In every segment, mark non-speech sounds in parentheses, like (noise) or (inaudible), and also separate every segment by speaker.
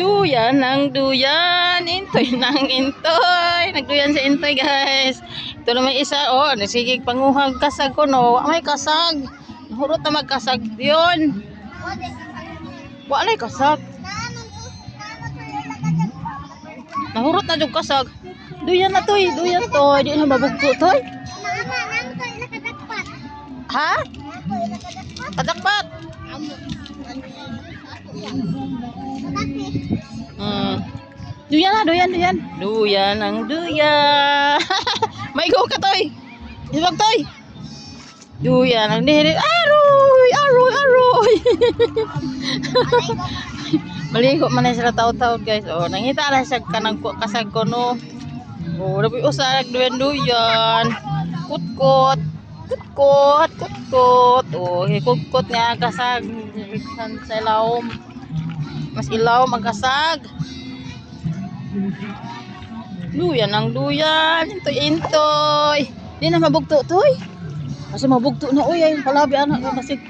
Speaker 1: Duyan ng duyan. Intoy ng intoy. Nagduyan si intoy guys. Ito naman isa. Oh, nasigig panguhag kasag ko no. May kasag. Hurot na magkasag yun. Wala kasag. Nahurot na yung kasag. Duyan na toy. Duyan toy. Di na mabugto toy. Ha? Kadakpat. Hmm. Duyan na, duyan, duyan. Duyan ang duyan. (laughs) May go ka, Toy. Isbag, Toy. Duyan ang dihiri. Aroy, aroy, aroy. (laughs) Maligo man na sila taot-taot, guys. Oh, nangita na siya kanang ku- kasag ko, no. Oh, dapat usag duyan duyan. Kutkot. Kutkot, kutkot. Oh, hikutkot nga kasag sa ilawom. Mas ilaw magkasag. Duyan ang duyan. Intoy, intoy. Di na mabugto, toy. Kasi mabugto na, uy. Ay, palabi, anak. Basig,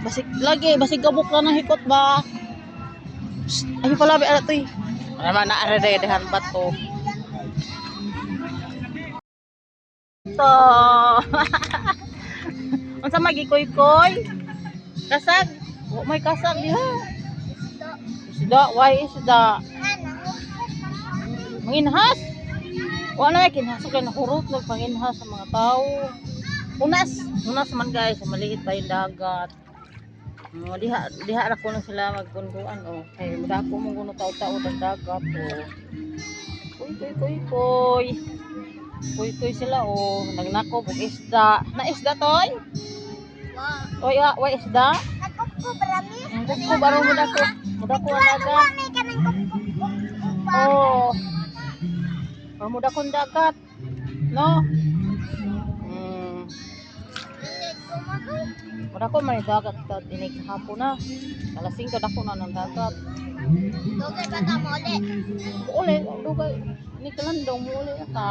Speaker 1: basig, lagi. Basig gabok na ng hikot ba? Psst, ay, palabi, anak, toy. Naman na, aradehan ba to? Ito. (laughs) Unsa magikoy-koy? Kasag. Oh, may kasag diha. Isda, why isda? Manginhas. Wala na kinhasok kay nahurot ng panginhas sa mga tao. Unas, unas man guys, maliit pa yung dagat. Oh, diha diha ra ko na sila magkunduan oh. Kay madako mo kuno tao-tao ng dagat oh. Kuy kuy kuy kuy. Kuy kuy sila oh, nagnako og isda. Na isda toy? Oy, ah, way isda. Ang kuko baro mo dako. Mudako ang dagat. Oh. Muda kong dagat. No? Hmm. Muda ko may dagat ta dinig hapon na. Kalasing ka dako na ng dagat. Uli, dugay. Ni kalandong mo uli na ka.